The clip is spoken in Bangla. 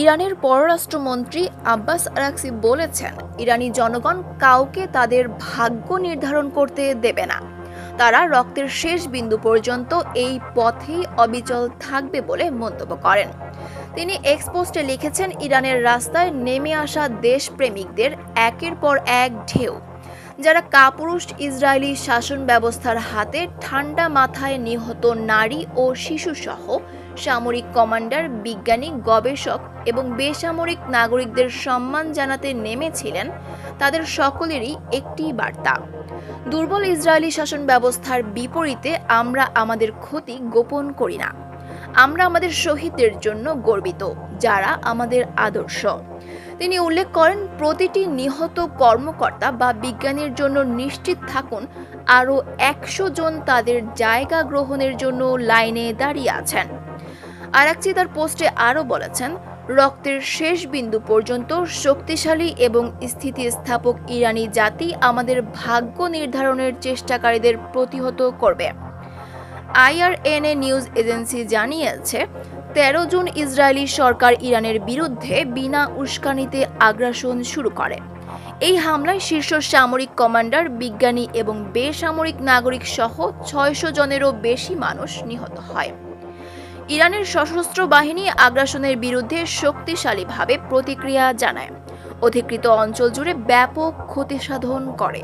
ইরানের পররাষ্ট্রমন্ত্রী আব্বাস আরাকসি বলেছেন, ইরানি জনগণ কাউকে তাদের ভাগ্য নির্ধারণ করতে দেবে না। তারা রক্তের শেষ বিন্দু পর্যন্ত এই পথেই অবিচল থাকবে বলে মন্তব্য করেন। তিনি এক্সপোস্টে লিখেছেন, ইরানের রাস্তায় নেমে আসা দেশপ্রেমিকদের একের পর এক ঢেউ। যারা কাপুরুষ ইসরায়েলি শাসন ব্যবস্থার হাতে ঠান্ডা মাথায় নিহত নারী ও শিশুসহ সামরিক কমান্ডার, বিজ্ঞানী, গবেষক এবং বেসামরিক নাগরিকদের সম্মান জানাতে নেমেছিলেন তাদের সকলেরই একটি বার্তা। দুর্বল ইসরায়েলি শাসন ব্যবস্থার বিপরীতে আমরা আমাদের ক্ষতি গোপন করি না। আমরা আমাদের শহীদদের জন্য গর্বিত, যারা আমাদের আদর্শ। তিনি উল্লেখ করেন, প্রতিটি নিহত কর্মকর্তা বা বিজ্ঞানীর জন্য নিশ্চিত থাকুন, আরও একশো জন তাদের জায়গা গ্রহণের জন্য লাইনে দাঁড়িয়ে আছেন। আরাকচি তার পোস্টে আরও বলেছেন, রক্তের শেষ বিন্দু পর্যন্ত শক্তিশালী এবং স্থিতিস্থাপক ইরানি জাতি আমাদের ভাগ্য নির্ধারণের চেষ্টাকারীদের প্রতিহত করবে। আইআরএনএ নিউজ এজেন্সি জানিয়েছে, তেরো জুন ইসরায়েলি সরকার ইরানের বিরুদ্ধে বিনা উস্কানিতে আগ্রাসন শুরু করে। এই হামলায় শীর্ষ সামরিক কমান্ডার, বিজ্ঞানী এবং বেসামরিক নাগরিক সহ ছয়শো জনেরও বেশি মানুষ নিহত হয়। ইরানের সশস্ত্র বাহিনী আগ্রাসনের বিরুদ্ধে শক্তিশালীভাবে প্রতিক্রিয়া জানায়। অধিকৃত অঞ্চল জুড়ে ব্যাপক ক্ষতিসাধন করে।